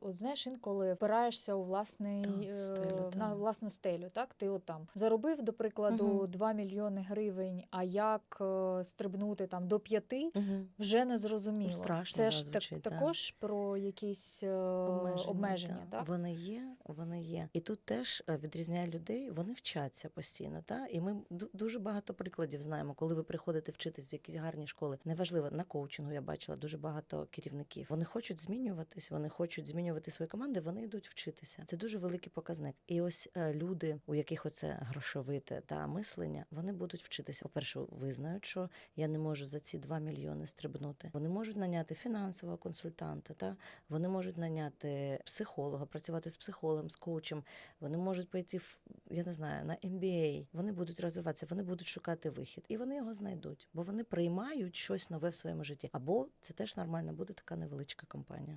От знаєш, інколи впираєшся у власний Так, е, стелю, на власну стелю. Так, ти от там заробив, до прикладу, Мгм. 2 мільйони гривень. А як е, стрибнути там до 5, Угу. вже не зрозуміло. Страшно, Це ж так, звучить, так. також про якісь е, обмеження, да. так? Вони є, вони є. І тут теж відрізняє людей, вони вчаться постійно. Та? І ми дуже багато прикладів знаємо, коли ви приходите вчитись в якісь гарні школи. Неважливо, на коучингу я бачила дуже багато керівників. Вони хочуть змінюватись, вони хочуть змінювати свої команди, вони йдуть вчитися. Це дуже великий показник. І ось е, люди, у яких оце грошовите та мислення, вони будуть вчитися. По-перше, визнають, що я не можу за ці 2 мільйони стрибнути. Вони можуть наняти фінансового консультанта, та вони можуть наняти психолога, працювати з психологом, з коучем. Вони можуть пойти в я не знаю на MBA. Вони будуть розвиватися, вони будуть шукати вихід, і вони його знайдуть, бо вони приймають щось нове в своєму житті. Або це теж нормально, буде така невеличка компанія.